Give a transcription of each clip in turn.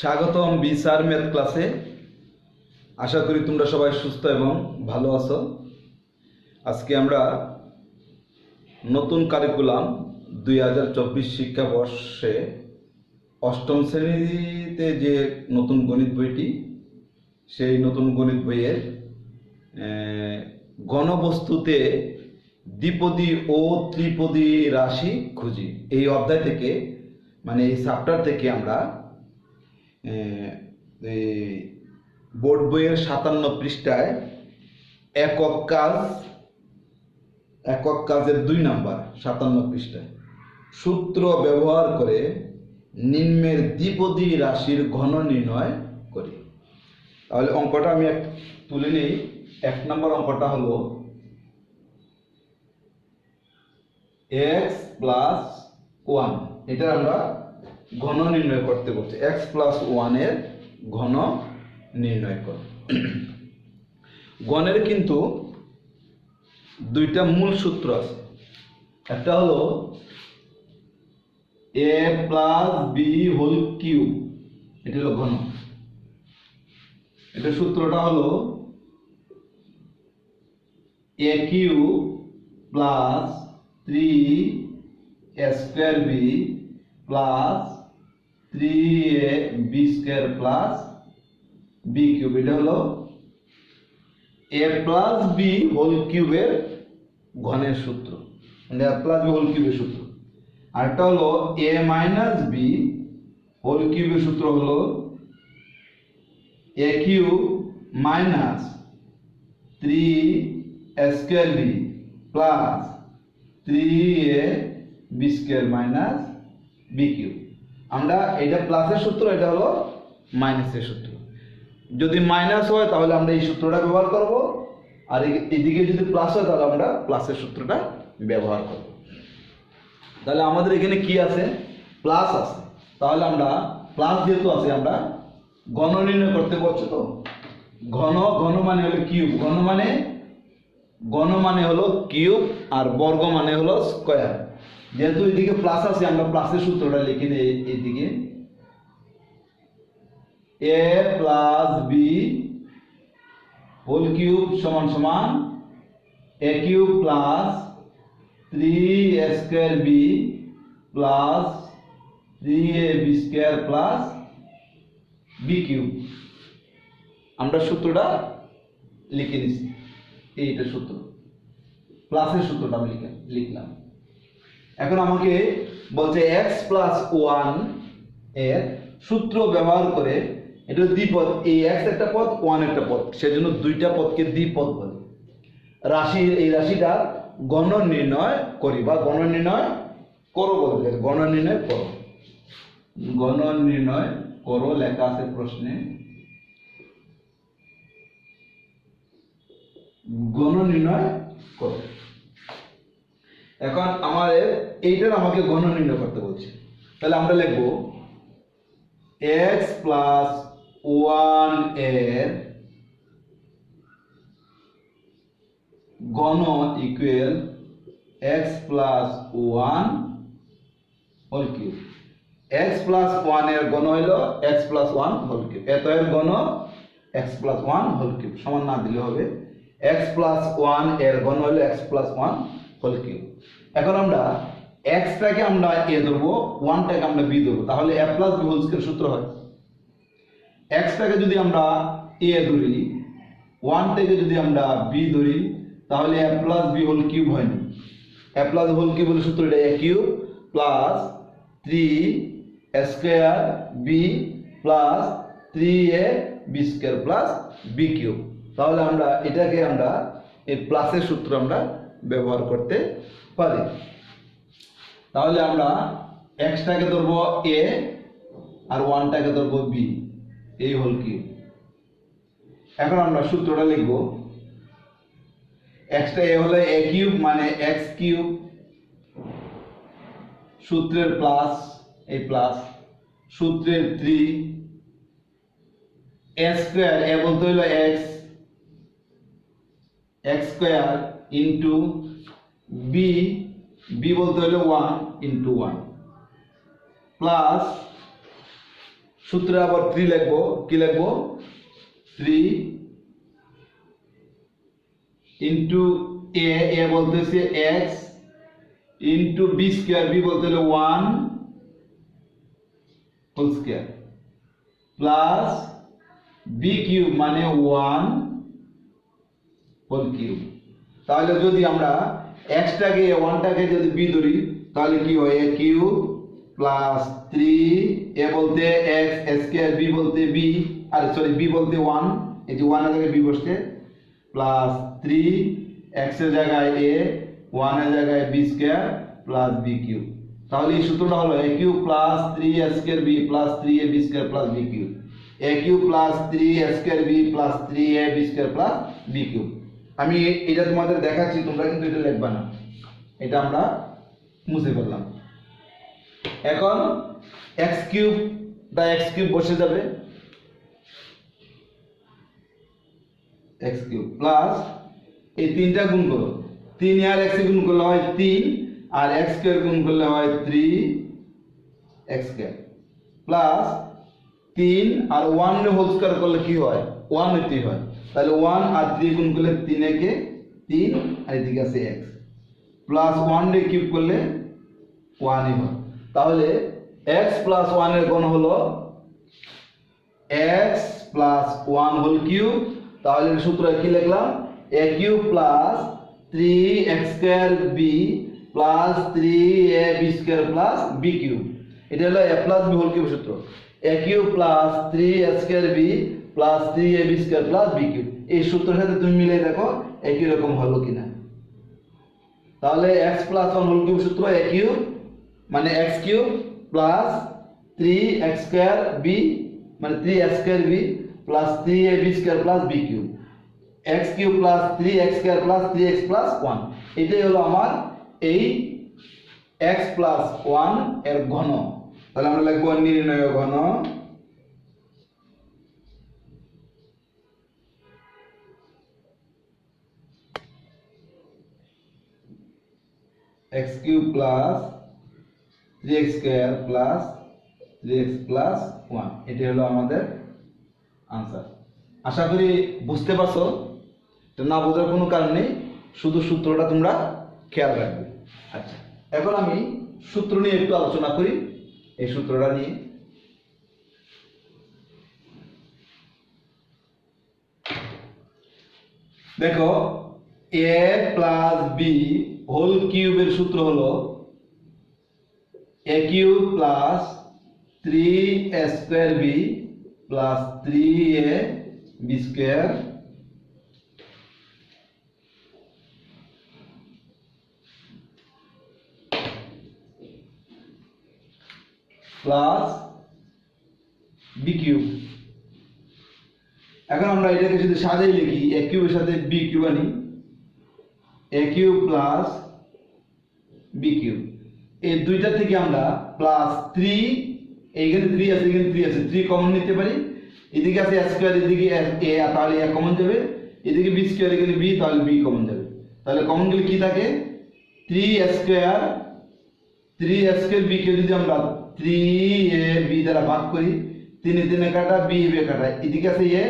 স্বাগতম বিসার ম্যাথ ক্লাসে। আশা করি তোমরা সবাই সুস্থ এবং ভালো আছো। আজকে আমরা নতুন কারিকুলাম দুই হাজার চব্বিশ শিক্ষাবর্ষে অষ্টম শ্রেণীতে যে নতুন গণিত বইটি, সেই নতুন গণিত বইয়ের গণবস্তুতে দ্বিপদী ও ত্রিপদী রাশি খুঁজি। এই অধ্যায় থেকে মানে এই চ্যাপ্টার থেকে আমরা বোর্ড বইয়ের সাতান্ন পৃষ্ঠায় একক কাজ, একক কাজের দুই নাম্বার, সাতান্ন পৃষ্ঠায়। সূত্র ব্যবহার করে নিম্নের দ্বিপদী রাশির ঘন নির্ণয় করি। তাহলে অঙ্কটা আমি এক, তুলে নিই। এক নম্বর অঙ্কটা হলো এক্স প্লাস ওয়ান। এটা আমরা ঘন নির্ণয় করতে বলছে। এক্স প্লাস ওয়ানের ঘন নির্ণয় কর। গণের কিন্তু দুইটা মূল সূত্র আছে। একটা হলো A plus B whole cube এটা হলো ঘন। এটা সূত্রটা হলো A cube plus three square B plus three A B square plus B cube এটা হলো এ প্লাস বি হোল কিউবের ঘনের সূত্র। মানে এ প্লাস বি হোল কিউবের সূত্র। আরেকটা হলো এ মাইনাস বি হোল কিউবের সূত্র হলো A cube minus three square B plus three A B square minus B cube আমরা এটা প্লাসের সূত্র, এটা হলো মাইনাসের সূত্র। যদি মাইনাস হয়, তাহলে আমরা এই সূত্রটা ব্যবহার করব। আর এদিকে যদি প্লাস হয়, তাহলে আমরা প্লাসের সূত্রটা ব্যবহার করব। তাহলে আমাদের এখানে কি আছে? প্লাস আছে। তাহলে আমরা প্লাস যেহেতু আছে, আমরা ঘন নির্ণয় করতে পারছি তো? ঘন ঘন মানে হলো কিউব ঘন মানে ঘন মানে হলো কিউব আর বর্গ মানে হলো স্কয়ার যেহেতু এদিকে প্লাস আছে, আমরা প্লাসের সূত্রটা লিখে নিই এই- এইদিকে A plus B whole cube সমান সমান A cube plus three A square B plus three A B square plus B cube আমরা সূত্রটা লিখে দিচ্ছি এইটা সূত্র। প্লাসের সূত্রটা আমি লিখে লিখলাম। এখন আমাকে বলছে এক্স প্লাস ওয়ানের সূত্র ব্যবহার করে এটা দ্বিপদ, এই এক্স একটা পদ ওয়ান একটা পদ। সেজন্য দুইটা পদকে দ্বিপদ বলে। রাশি, এই রাশিটা গণ নির্ণয় করি বা গণ নির্ণয় করো বলবে গণ নির্ণয় করো। গণ নির্ণয় করো লেখা আছে প্রশ্নে। গণ নির্ণয় করো। এখন আমাদের এইটার আমাকে গণ নির্ণয় করতে বলছে। তাহলে আমরা লিখব এক্স প্লাস ওয়ানের ঘন equal X plus one whole cube X plus ওয়ানের ঘন হইল X plus one whole cube এত এর ঘন X plus one whole cube সমান না দিলে হবে। এক্স প্লাস ওয়ানের ঘন হইল X plus one whole cube. এখন আমরা এক্সটাকে আমরা এ ধরবো ওয়ানটাকে আমরা বি ধরবো। তাহলে A plus B whole square সূত্র হয়। এক্সটাকে যদি আমরা এ ধরি ওয়ান থেকে যদি আমরা বি ধরি, তাহলে A plus B whole cube হয় না। এ প্লাস হোল কিউব হলে সূত্র এটা A cube plus three square B plus three A B square plus B cube তাহলে আমরা এটাকে আমরা এই প্লাসের সূত্র আমরা ব্যবহার করতে পারি। তাহলে আমরা এক্সটাকে ধরবো এ আর ওয়ানটাকে ধরবো বি এই হল কিউব এখন আমরা সূত্রটা লিখব। এক্সটা এ হলো এ কিউব মানে এক্স কিউব। সূত্রের প্লাস এই প্লাস সূত্রের থ্রি এ স্কোয়ার এ বলতে হইল X X square into B B বলতে হলো ওয়ান ইন্টু ওয়ান প্লাস সূত্রে আবার থ্রি লিখব, কি লিখব? থ্রি ইন্টু এ এ বলতেছে X into B square B বলতে হলো one whole square plus B cube মানে ওয়ান হোল কিউব তাহলে যদি আমরা এক্সটাকে ওয়ানটাকে যদি বি ধরি, তাহলে কি হয়? A cube plus three A বলতে এক্স স্কোয়ার বি বলতে বি আর সরি বি বলতে ওয়ান এই যে ওয়ানের জায়গায় বি বসছে প্লাস থ্রি এক্সের জায়গায় এ ওয়ানের জায়গায় B square plus B cube তাহলে এই সূত্রটা হলো A cube plus three square B plus three A B square plus B cube A cube plus three square B plus three A B square plus B cube আমি এটা তোমাদের দেখাচ্ছি, তোমরা কিন্তু এটা লিখবা না। এটা আমরা মুছে ফেললাম। এখন এক্স কিউব বা এক্স কিউব বসে যাবে। এক্স কিউব প্লাস এই তিনটা গুণ করো। তিন আর এক্স গুণ করলে হয় তিন, আর এক্স স্কোয়ার গুণ করলে হয় থ্রি এক্স স্কোয়ার প্লাস তিন আর ওয়ান হোল স্কোয়ার করলে কি হয়? ওয়ান থ্রি হয়। তাহলে ওয়ান আর থ্রি গুণ করলে তিন একে তিন, আর এদিকে আছে এক্স প্লাস ওয়ান ডে কিউব করলে ওয়ানই হয়। তাহলে এক্স প্লাস ওয়ানের গণ হলো X plus one whole cube তাহলে সূত্র কি লিখলাম? A cube plus three X square B plus three A B square plus B cube এটা হলো A plus B whole cube সূত্র। A cube plus three A square B plus three A B square plus B cube এই সূত্রের সাথে তুমি মিলিয়ে দেখো, একই রকম হলো কিনা। তাহলে X plus one whole cube সূত্র এ কিউব মানে X cube plus three X square B মানে three X square B plus three A B square plus B cube X cube plus three X square plus three X plus one এটাই হলো আমার এই x plus ওয়ানের ঘন। তাহলে আমরা লিখব নির্ণয় ঘন X cube plus three X square plus three X plus one. এটি হলো আমাদের আনসার। আশা করি বুঝতে পারছ? না বোঝার কোনো কারণ নেই, শুধু সূত্রটা তোমরা খেয়াল রাখবে। আচ্ছা এখন আমি সূত্র নিয়ে একটু আলোচনা করি। এই সূত্রটা নিয়ে। দেখো, এ প্লাস বি হোল কিউবের সূত্র হলো A cube plus three A square B plus three A B square. Plus B cube. এখন আমরা এটাকে যদি সাজাই লিখি, এ কিউবের সাথে বি কিউব আনি। A cube plus B cube এই দুইটা থেকে আমরা প্লাস থ্রি এইখানে থ্রি আছে এখানে থ্রি আছে। থ্রি কমন নিতে পারি। এদিকে আছে স্কোয়ার এদিকে এ তাহলে এ কমন যাবে। এদিকে বি স্কোয়ার এখানে বি তাহলে বি কমন যাবে। তাহলে কমন গেলে কি থাকে? Three square three square B কে যদি আমরা থ্রি এ বি দ্বারা ভাগ করি, তিনে তিনে কাটা বি এ কাটা। এদিকে আছে এ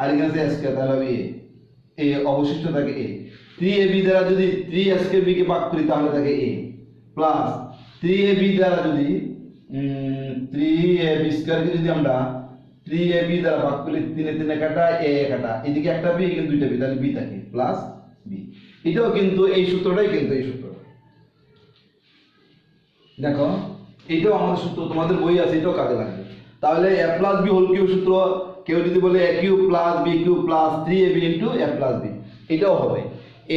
আর এখানে আছে স্কোয়ার তাহলে হবে এ অবশিষ্ট থাকে এ থ্রি এ বি দ্বারা যদি থ্রি বি কে ভাগ করি, তাহলে থাকে A. Plus three A B দ্বারা যদি থ্রি এ বি স্কোয়ারকে যদি আমরা থ্রি এ বি দ্বারা ভাগ করি, তিনে তিনে কাটা, এ কাটা। এদিকে একটা বি এখানে দুইটা বি, তাহলে বি থাকে। Plus B. এটাও কিন্তু, এই সূত্রটাই কিন্তু এই সূত্র। দেখো এইটাও আমাদের সূত্র, তোমাদের বই আছে, এটাও কাজে লাগবে। তাহলে A plus B whole cube সূত্র, কেউ যদি বলে A cube plus B cube plus three A B into A plus B এটাও হবে।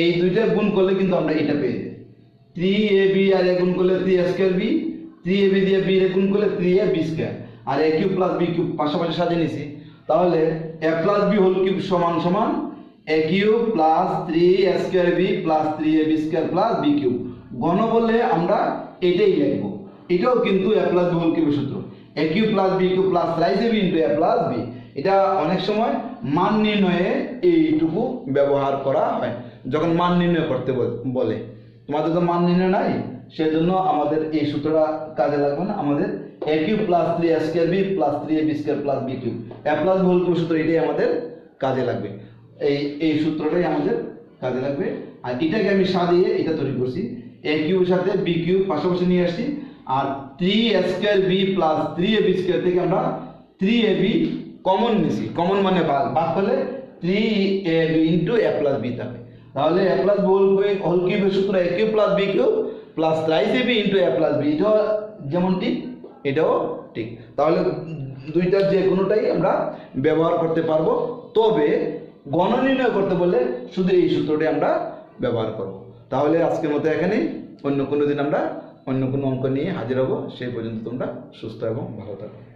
এই দুইটা গুণ করলে কিন্তু আমরা এটা পেয়ে যাই। Three A B R A গুণ করলে three A square B three A B দিয়ে বি এ গুণ করলে three A B square R A cube plus B cube পাশাপাশি সাজিয়ে নিছি। তাহলে A plus B whole cube সমান সমান A cube plus three A square B plus three A B square plus B cube ঘন বললে আমরা এটাই লিখব। এটাও কিন্তু এ প্লাস বি হোল কিউবের সূত্র। A cube plus B cube plus thrice A B into A plus B এটা অনেক সময় মান নির্ণয়ে এইটুকু ব্যবহার করা হয়। যখন মান নির্ণয় করতে বলে। তোমাদের তো মান নির্ণয় নাই, সেজন্য আমাদের এই সূত্রটা কাজে লাগবে না। আমাদের A cube plus three A square B plus three A B square plus B cube A plus whole cube সূত্র এটাই আমাদের কাজে লাগবে। এই এই সূত্রটাই আমাদের কাজে লাগবে। আর এটাকে আমি সাজিয়ে এটা তৈরি করছি। এ কিউবের সাথে বি কিউব পাশাপাশি নিয়ে আসছি। আর three A square B plus three A B square থেকে আমরা থ্রি এ বি কমন নিছি। কমন মানে ভাগ ভাগ করলে three A B into A plus B থাকে তাহলে এ প্লাস হোল হোল কিউবের সূত্র A cube plus B cube plus thrice A B into A plus B এটাও যেমন ঠিক, এটাও ঠিক। তাহলে দুইটার যে কোনোটাই আমরা ব্যবহার করতে পারব। তবে গণ নির্ণয় করতে বললে শুধু এই সূত্রটি আমরা ব্যবহার করব। তাহলে আজকের মতো এখানেই, অন্য কোনো দিন আমরা অন্য কোনো অঙ্ক নিয়ে হাজির হব। সেই পর্যন্ত তোমরা সুস্থ এবং ভালো থাকো।